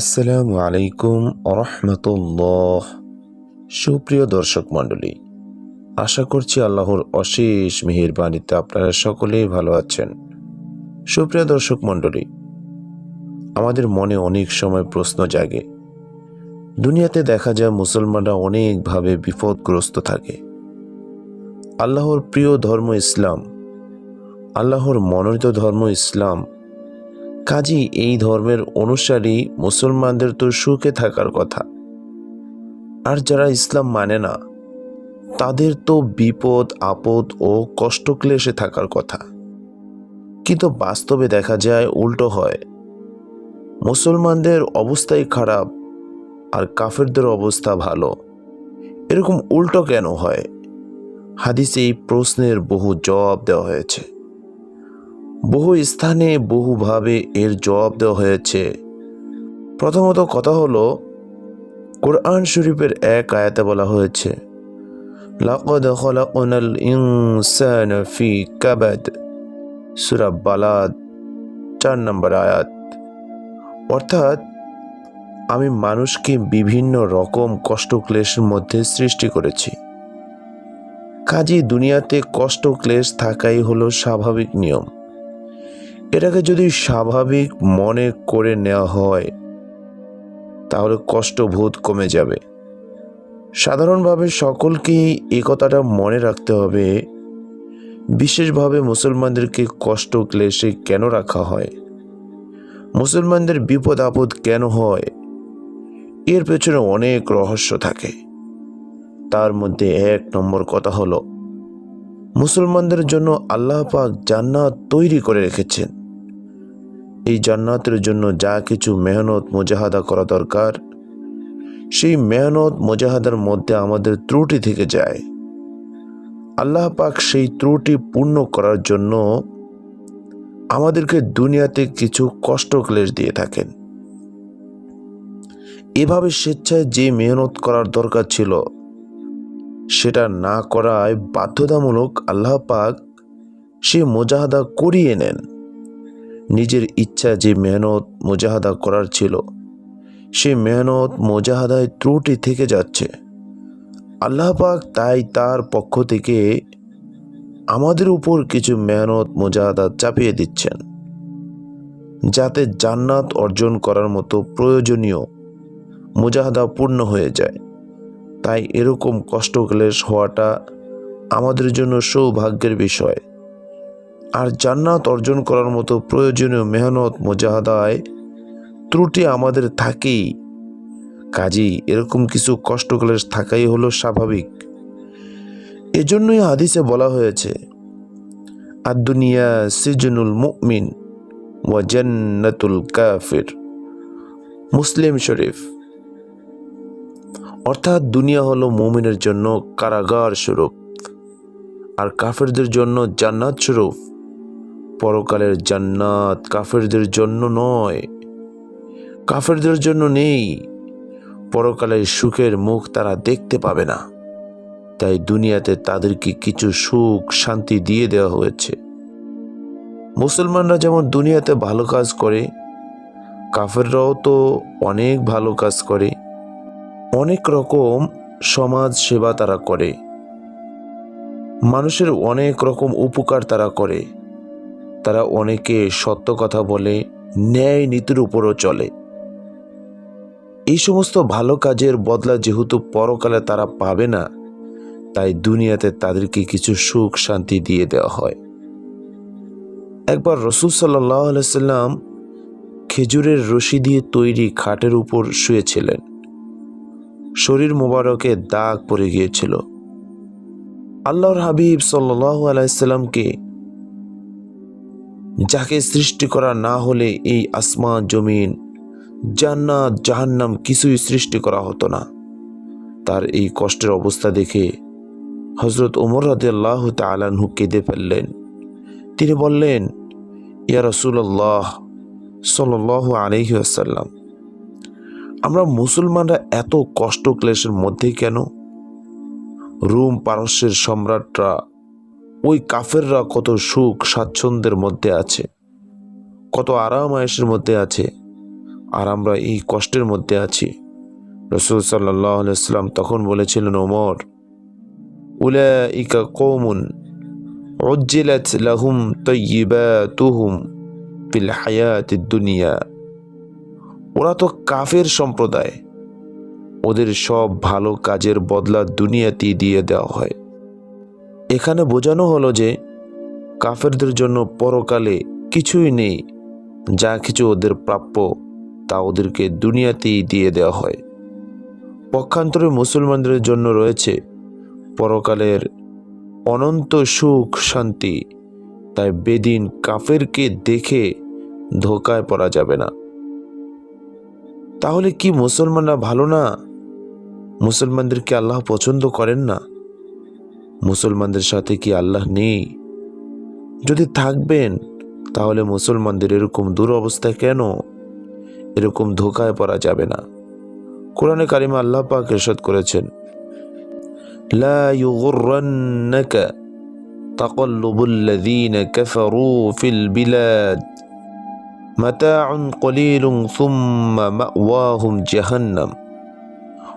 আসসালামু আলাইকুম রহমতুল্লাহ সুপ্রিয় দর্শক মণ্ডলী, আশা করছি আল্লাহর অশেষ মেহেরবানিতে আপনারা সকলেই ভালো আছেন। সুপ্রিয় দর্শক মণ্ডলী, আমাদের মনে অনেক সময় প্রশ্ন জাগে। দুনিয়াতে দেখা যায় মুসলমানরা অনেকভাবে বিপদগ্রস্ত থাকে। আল্লাহর প্রিয় ধর্ম ইসলাম, আল্লাহর মনোনীত ধর্ম ইসলাম কাজী, এই ধর্মের অনুসারী মুসলমানদের তো সুখে থাকার কথা। আর যারা ইসলাম মানে না, তাদের তো বিপদ, আপদ ও কষ্ট ক্লেশে থাকার কথা। কিন্তু বাস্তবে দেখা যায়, উল্টো হয়। মুসলমানদের অবস্থাই খারাপ, আর কাফেরদের অবস্থা ভালো। এরকম উল্টো কেন হয়? হাদিসে এই প্রশ্নের বহু জবাব দেওয়া হয়েছে। বহু স্থানে বহুভাবে এর জবাব দেওয়া হয়েছে। প্রথমত কথা হলো, কোরআন শরীফের এক আয়াতে বলা হয়েছে, লাকদ খলাকনাল ইনসানা ফি কাবাদ সূরা বালাদ, চার নম্বর আয়াত। অর্থাৎ, আমি মানুষকে বিভিন্ন রকম কষ্ট ক্লেশের মধ্যে সৃষ্টি করেছি। কাজী দুনিয়াতে কষ্ট ক্লেশ থাকাই হলো স্বাভাবিক নিয়ম। এটাকে যদি স্বাভাবিক মনে করে নেওয়া হয়, তাহলে কষ্টবোধ কমে যাবে। সাধারণভাবে সকলকেই এই কথাটা মনে রাখতে হবে, বিশেষভাবে মুসলমানদেরকে কষ্ট ক্লেশে কেন রাখা হয়? মুসলমানদের বিপদ আপদ কেন হয়? এর পেছনে অনেক রহস্য থাকে। তার মধ্যে এক নম্বর কথা হলো, মুসলমানদের জন্য আল্লাহ পাক জান্নাত তৈরি করে রেখেছেন। এই জান্নাতের জন্য যা কিছু মেহনত, মোজাহাদা করা দরকার, সেই মেহনত, মোজাহাদার মধ্যে আমাদের ত্রুটি থেকে যায়। আল্লাহ পাক সেই ত্রুটি পূর্ণ করার জন্য আমাদেরকে দুনিয়াতে কিছু কষ্ট ক্লেশ দিয়ে থাকেন। এভাবে স্বেচ্ছায় যে মেহনত করার দরকার ছিল, সেটা না করায় বাধ্যতামূলক আল্লাহ পাক সে মোজাহাদা করিয়ে নেন। নিজের ইচ্ছা যে মেহনত মোজাহাদা করার ছিল, সে মেহনত মোজাহাদায় ত্রুটি থেকে যাচ্ছে। আল্লাহ পাক তাই তার পক্ষ থেকে আমাদের উপর কিছু মেহনত মোজাহাদা চাপিয়ে দিচ্ছেন, যাতে জান্নাত অর্জন করার মতো প্রয়োজনীয় মোজাহাদা পূর্ণ হয়ে যায়। তাই এরকম কষ্ট ক্লেশ হওয়াটা আমাদের জন্য সৌভাগ্যের বিষয়। আর জান্নাত অর্জন করার মতো প্রয়োজনীয় মেহনত, মোজাহাদায় ত্রুটি আমাদের থাকেই। কাজেই এরকম কিছু কষ্ট ক্লেশ থাকাই হলো স্বাভাবিক। এজন্যই হাদিসে বলা হয়েছে আর দুনিয়া সিজনুল মুমিন ওয়া জান্নাতুল কাফির। মুসলিম শরীফ। অর্থাৎ দুনিয়া হলো মুমিনের জন্য কারাগার স্বরূপ, আর কাফেরদের জন্য জান্নাত স্বরূপ। পরকালের জান্নাত কাফেরদের জন্য নয়। কাফেরদের জন্য নেই। পরকালের সুখের মুখ তারা দেখতে পাবে না। তাই দুনিয়াতে তাদেরকে কিছু সুখ, শান্তি দিয়ে দেওয়া হয়েছে। মুসলমানরা যেমন দুনিয়াতে ভালো কাজ করে, কাফেররাও তো অনেক ভালো কাজ করে। অনেক রকম সমাজ সেবা তারা করে। মানুষের অনেক রকম উপকার তারা করে। তারা অনেকে সত্য কথা বলে, ন্যায় নীতির উপরও চলে। এই সমস্ত ভালো কাজের বদলা যেহেতু পরকালে তারা পাবে না, তাই দুনিয়াতে তাদেরকে কিছু সুখ শান্তি দিয়ে দেওয়া হয়। একবার রসুল সাল্লাম খেজুরের রশি দিয়ে তৈরি খাটের উপর শুয়েছিলেন। শরীর মোবারকে দাগ পড়ে গিয়েছিল। আল্লাহর হাবিব সাল্লাহ আলাইসাল্লামকে যাকে সৃষ্টি করা না হলে এই আসমান, জমিন, জান্নাত, জাহান্নাম কিছুই সৃষ্টি করা হতো না। তার এই কষ্টের অবস্থা দেখে হজরত ওমর রাদিয়াল্লাহ তালানহু কেঁদে ফেললেন। তিনি বললেন, ইয়া রসুল্লাহ সাল্লাহ আলহি আসাল্লাম আমরা মুসলমানরা এত কষ্ট ক্লেশের মধ্যে কেন? রোম পারস্যের সম্রাটরা ওই কাফেররা কত সুখ স্বাচ্ছন্দ্যের মধ্যে আছে, কত আরাম আয়েসের মধ্যে আছে, আর আমরা এই কষ্টের মধ্যে আছি। রসুল সাল্লাহ তখন বলেছিলেন, ওমর, উলাইকা কৌমুন লাহুম হায়াতিদ দুনিয়া। ওরা তো কাফের সম্প্রদায়। ওদের সব ভালো কাজের বদলা দুনিয়াতেই দিয়ে দেওয়া হয়। এখানে বোঝানো হলো যে কাফেরদের জন্য পরকালে কিছুই নেই, যা কিছু ওদের প্রাপ্য তা ওদেরকে দুনিয়াতেই দিয়ে দেওয়া হয়। পক্ষান্তরে মুসলমানদের জন্য রয়েছে পরকালের অনন্ত সুখ, শান্তি, তাই বেদিন কাফেরকে দেখে ধোকায় পড়া যাবে না। তাহলে কি মুসলমানরা ভালো না? মুসলমানদেরকে আল্লাহ পছন্দ করেন না? মুসলমানদের সাথে কি আল্লাহ নেই? যদি থাকবেন, তাহলে মুসলমানদের এরকম দুরবস্থায় কেন? এরকম ধোকায় পড়া যাবে না। কোরআনে কারিমা আল্লাহ পাক এরশাদ করেছেন, লা ইউগুররান্নাকা তাকাল্লুবুল লাযীনা কাফারু ফিল বিলাদ মাতাউন কলিলুন সুম্মা মাওয়াহুম জাহান্নাম।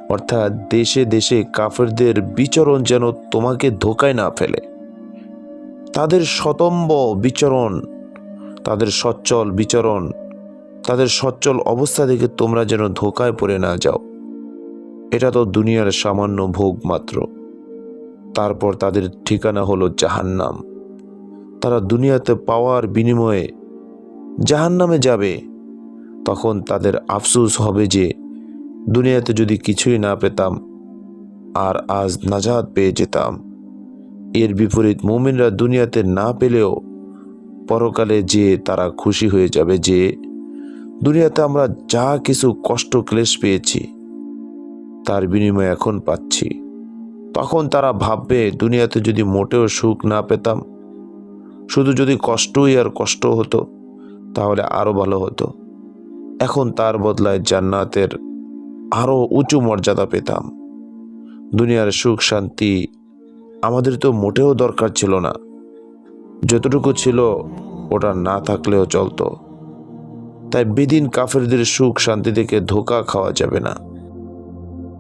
অর্থাৎ দেশে দেশে কাফেরদের বিচরণ যেন তোমাকে ধোকায় না ফেলে। তাদের শতম্ব বিচরণ, তাদের সচ্ছল বিচরণ, তাদের সচ্ছল অবস্থা দেখে তোমরা যেন ধোকায় পড়ে না যাও। এটা তো দুনিয়ার সামান্য ভোগ মাত্র। তারপর তাদের ঠিকানা হলো জাহান্নাম। তারা দুনিয়াতে পাওয়ার বিনিময়ে জাহান্নামে যাবে। তখন তাদের আফসুস হবে যে দুনিয়াতে যদি কিছুই না পেতাম আর আজ নাজাদ পেয়ে যেতাম। এর বিপরীত মুমিনরা দুনিয়াতে না পেলেও পরকালে যে তারা খুশি হয়ে যাবে যে দুনিয়াতে আমরা যা কিছু কষ্ট ক্লেশ পেয়েছি, তার বিনিময়ে এখন পাচ্ছি। তখন তারা ভাববে, দুনিয়াতে যদি মোটেও সুখ না পেতাম, শুধু যদি কষ্টই আর কষ্ট হতো, তাহলে আরও ভালো হতো। এখন তার বদলায় জান্নাতের আরও উঁচু মর্যাদা পেতাম। দুনিয়ার সুখ, শান্তি আমাদের তো মোটেও দরকার ছিল না। যতটুকু ছিল, ওটা না থাকলেও চলতো। তাই বেদিন কাফেরদের সুখ, শান্তি থেকে ধোকা খাওয়া যাবে না।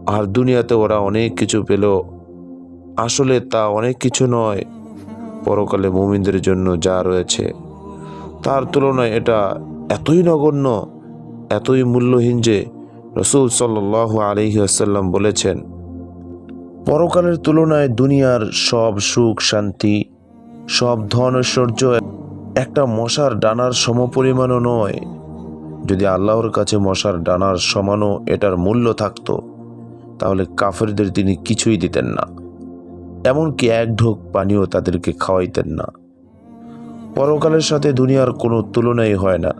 আর দুনিয়াতে ওরা অনেক কিছু পেল আসলে তা অনেক কিছু নয়। পরকালে মুমিনদের জন্য যা রয়েছে, তার তুলনায় এটা এতই নগণ্য, এতই মূল্যহীন যে রসুল সাল্লাহ আলহি আসাল্লাম বলেছেন, পরকালের তুলনায় দুনিয়ার সব সুখ, শান্তি, সব ধন ঐশ্বর্য একটা মশার ডানার সমপরিমাণও নয়। যদি আল্লাহর কাছে মশার ডানার সমানও এটার মূল্য থাকত, তাহলে কাফেরদের তিনি কিছুই দিতেন না। এমনকি এক ঢোক পানিও তাদেরকে খাওয়াইতেন না। পরকালের সাথে দুনিয়ার কোনো তুলনাই হয় না।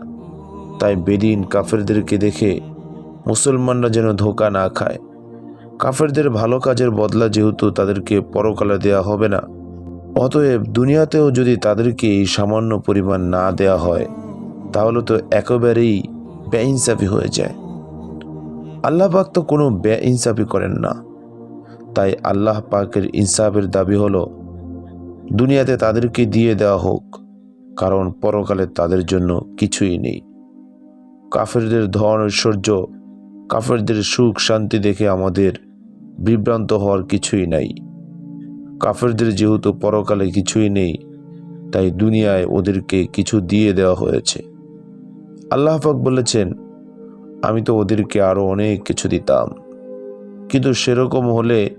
তাই বেদিন কাফেরদেরকে দেখে মুসলমানরা যেন ধোকা না খায়। কাফেরদের ভালো কাজের বদলা যেহেতু তাদেরকে পরকালে দেয়া হবে না, অতএব দুনিয়াতেও যদি তাদেরকে এই সামান্য পরিমাণ না দেয়া হয়, তাহলে তো একেবারেই বেইনসাফি হয়ে যায়। আল্লাহ পাক তো কোনো বেইনসাফি করেন না। তাই আল্লাহ পাকের ইনসাফের দাবি হলো, দুনিয়াতে তাদেরকে দিয়ে দেওয়া হোক, কারণ পরকালে তাদের জন্য কিছুই নেই। কাফেরদের ধন ঐশ্বর্য কাফেরদের সুখ শান্তি দেখে আমাদের বিভ্রান্ত হওয়ার কিছুই নাই। কাফেরদের যেহেতু পরকালে কিছুই নেই, তাই দুনিয়ায় ওদেরকে কিছু দিয়ে দেওয়া হয়েছে। আল্লাহ পাক বলেছেন, আমি তো ওদেরকে আরও অনেক কিছু দিতাম। কিন্তু সেরকম হলে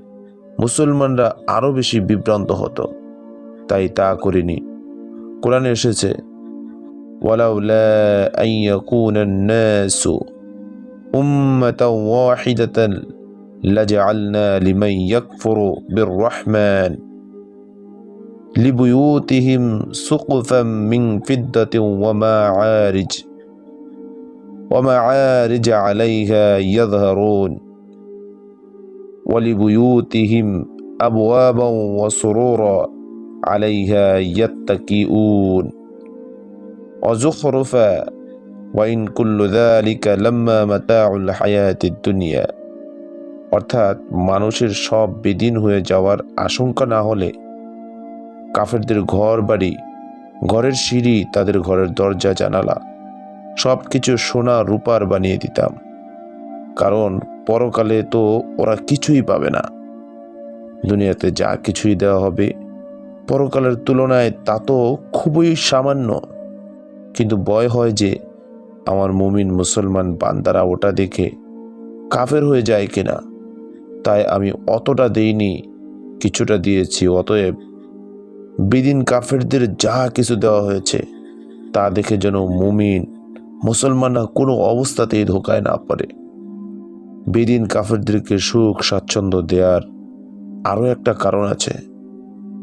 মুসলমানরা আরও বেশি বিভ্রান্ত হতো। তাই তা করিনি। কোরআনে এসেছে ওয়ালাউলা আইয়াকুনান নাসু। أمة واحدة لجعلنا لمن يكفر بالرحمن لبيوتهم سقفا من فضة ومعارج ومعارج عليها يظهرون ولبيوتهم أبوابا وسرورا عليها يتكئون وزخرفا ওয়াইন কুল্লু আলিকা লম্মা মাতাউল হায়াতির দুনিয়া। অর্থাৎ মানুষের সব বেদিন হয়ে যাওয়ার আশঙ্কা না হলে কাফেরদের ঘর বাড়ি ঘরের সিঁড়ি, তাদের ঘরের দরজা, জানালা সব কিছু সোনা রূপার বানিয়ে দিতাম। কারণ পরকালে তো ওরা কিছুই পাবে না। দুনিয়াতে যা কিছুই দেওয়া হবে পরকালের তুলনায় তা তো খুবই সামান্য। কিন্তু ভয় হয় যে আমার মুমিন মুসলমান বান্দারা ওটা দেখে কাফের হয়ে যায় কিনা। তাই আমি অতটা দেইনি, কিছুটা দিয়েছি, অতএব বিদিন কাফেরদের যা কিছু দেওয়া হয়েছে, তা দেখে যেন মুমিন মুসলমানরা কোনো অবস্থাতেই ধোকায় না পড়ে। বেদিন কাফেরদেরকে সুখ, স্বাচ্ছন্দ্য দেওয়ার আরও একটা কারণ আছে।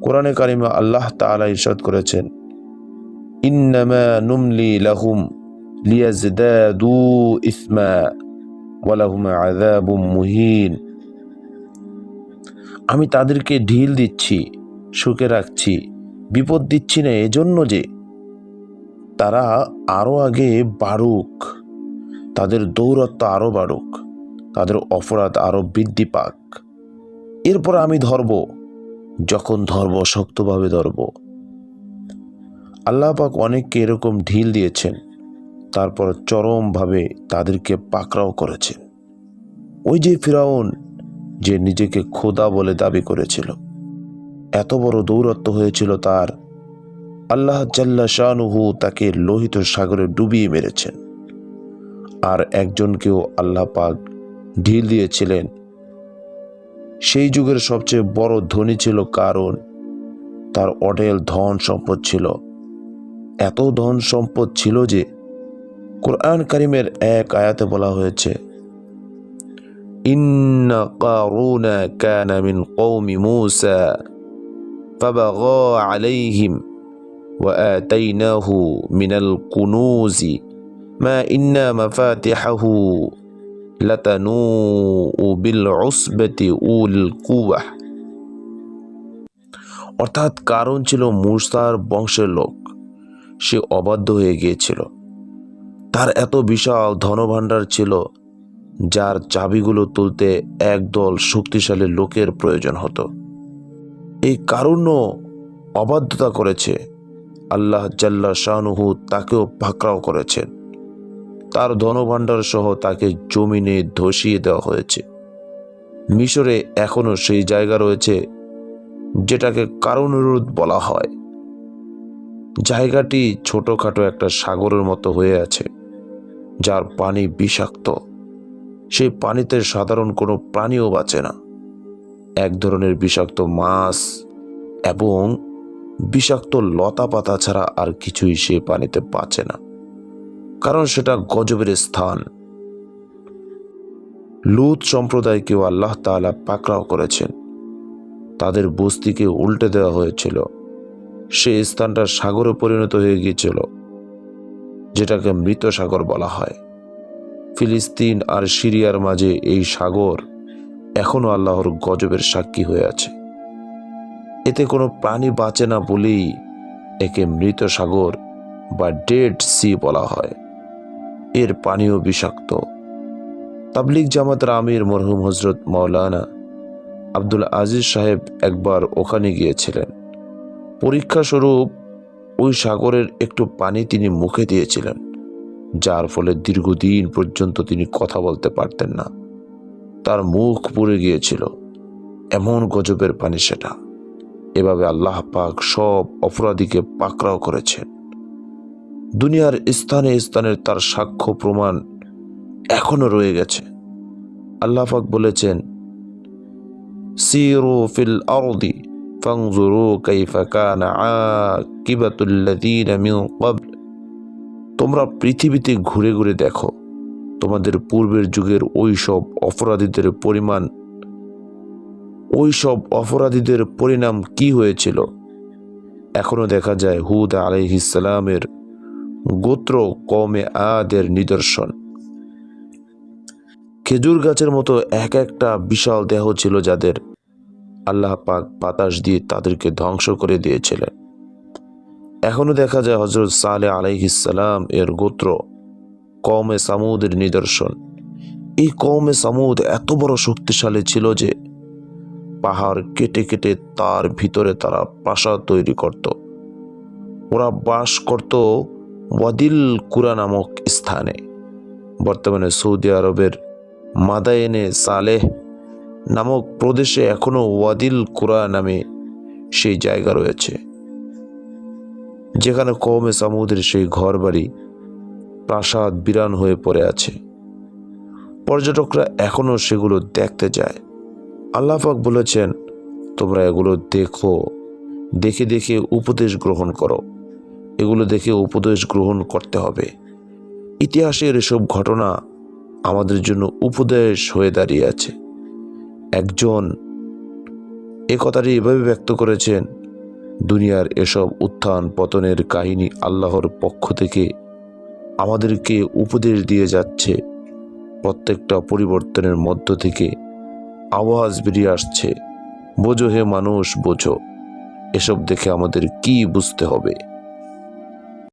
কোরআনে কারিমা আল্লাহ তাআলা ইরশাদ করেছেন, ইন্নামা নুমলি লাহুম লিয়াজদাদু ইসমা ওয়ালাহুম আযাবুম মুহিন আমি তাদেরকে ঢিল দিচ্ছি সুখে রাখছি, বিপদ দিচ্ছি না, এজন্য যে তারা আরও আগে বাড়ুক তাদের দৌরত্ব আরও বাড়ুক, তাদের অপরাধ আরও বৃদ্ধি পাক। এরপর আমি ধরব, যখন ধরব, শক্তভাবে ধরব। আল্লাহ পাক অনেককে এরকম ঢিল দিয়েছেন। তারপর চরমভাবে তাদেরকে পাকড়াও করেছেন ওই যে ফিরাউন, যে নিজেকে খোদা বলে দাবি করেছিল। এত বড় দৌরত্ব হয়েছিল তার। আল্লাহ জাল্লা শাহনুহু তাকে লোহিত সাগরে ডুবিয়ে মেরেছেন। আর একজনকেও আল্লাহ পাক ঢিল দিয়েছিলেন। সেই যুগের সবচেয়ে বড় ধনী ছিল কারণ তার অডেল ধন সম্পদ ছিল। এত ধন সম্পদ ছিল যে কোরআন কারিমের এক আয়াতে বলা হয়েছে ইন্না কারুনা কানা মিন কওমি মূসা فبغى عليهم وآتيناه من الكنوز ما إن مفاتحه لتنوء بالعصبة أولي القوة অর্থাৎ কারণ ছিল মূসার বংশের লোক সে অবাধ্য হয়ে গিয়েছিল তার এত বিশাল ধনভাণ্ডার ছিল যার চাবিগুলো তুলতে একদল শক্তিশালী লোকের প্রয়োজন হতো। এই কারণও অবাধ্যতা করেছে। আল্লাহ জাল্লা শাহনুহু তাকেও পাকড়াও করেছেন। তার ধনভাণ্ডার সহ তাকে জমিনে ধসিয়ে দেওয়া হয়েছে। মিশরে এখনও সেই জায়গা রয়েছে যেটাকে কারণরুদ বলা হয়। জায়গাটি ছোটখাটো একটা সাগরের মতো হয়ে আছে। যার পানি বিষাক্ত। সেই পানিতে সাধারণ কোনো প্রাণীও বাঁচে না। এক ধরনের বিষাক্ত মাছ এবং বিষাক্ত লতা পাতা ছাড়া আর কিছুই সে পানিতে বাঁচে না। কারণ সেটা গজবের স্থান। লুত সম্প্রদায়কেও আল্লাহ তাআলা পাকড়াও করেছেন। তাদের বস্তিকে উল্টে দেওয়া হয়েছিল। সে স্থানটা সাগরে পরিণত হয়ে গিয়েছিল। যেটাকে মৃত সাগর বলা হয়। ফিলিস্তিন আর সিরিয়ার মাঝে এই সাগর এখনও আল্লাহর গজবের সাক্ষী হয়ে আছে। এতে কোনো প্রাণী বাঁচে না বলেই একে মৃত সাগর বা ডেড সি বলা হয়। এর পানিও বিষাক্ত। তাবলিক জামাতের আমির মরহুম হজরত মাওলানা আব্দুল আজিজ সাহেব একবার ওখানে গিয়েছিলেন। পরীক্ষা স্বরূপ ওই সাগরের একটু পানি তিনি মুখে দিয়েছিলেন, যার ফলে দীর্ঘদিন পর্যন্ত তিনি কথা বলতে পারতেন না। তার মুখ পুড়ে গিয়েছিল, এমন গজবের পানি সেটা। এভাবে আল্লাহ পাক সব অপরাধীকে পাকড়াও করেছেন। দুনিয়ার স্থানে স্থানের তার সাক্ষ্য প্রমাণ এখনও রয়ে গেছে। আল্লাহ পাক বলেছেন, সিরু ফিল আরদি ফাংজুরু কাইফা কানা আকিবাতুল্লাযীনা মিন ক্বাবল তোমরা পৃথিবীতে ঘুরে ঘুরে দেখো, তোমাদের পূর্বের যুগের ওই সব অপরাধীদের পরিমাণ। ওই সব অপরাধীদের পরিণাম কি হয়েছিল? এখনও দেখা যায় হুদ আলাইহিসালামের গোত্র কমে আদের নিদর্শন। খেজুর গাছের মতো এক একটা বিশাল দেহ ছিল যাদের আল্লাহ পাক বাতাস দিয়ে তাদেরকে ধ্বংস করে দিয়েছিলেন। এখনও দেখা যায় হজরত সালে আলাইহিসালাম এর গোত্র কমে সামুদের নিদর্শন। এই কমে সামুদ এত বড় শক্তিশালী ছিল যে পাহাড় কেটে কেটে তার ভিতরে তারা প্রাসাদ তৈরি করত। ওরা বাস করত ওয়াদিল কুরা নামক স্থানে। বর্তমানে সৌদি আরবের মাদায়েনে সালেহ নামক প্রদেশে এখনও ওয়াদিল কুরা নামে সেই জায়গা রয়েছে, যেখানে কৌমে সামুদের সেই ঘরবাড়ি প্রাসাদ বিরান হয়ে পড়ে আছে। পর্যটকরা এখনও সেগুলো দেখতে যায়। আল্লাহাক বলেছেন, তোমরা এগুলো দেখো, দেখে দেখে উপদেশ গ্রহণ করো। এগুলো দেখে উপদেশ গ্রহণ করতে হবে। ইতিহাসের এসব ঘটনা আমাদের জন্য উপদেশ হয়ে দাঁড়িয়ে আছে। একজন এ কথাটি এভাবে ব্যক্ত করেছেন, দুনিয়ার এসব উত্থান পতনের কাহিনী আল্লাহর পক্ষ থেকে আমাদেরকে উপদেশ দিয়ে যাচ্ছে। প্রত্যেকটা পরিবর্তনের মধ্য থেকে আওয়াজ বেরিয়ে আসছে। বোঝো হে মানুষ, বোঝো এসব দেখে আমাদের কি বুঝতে হবে?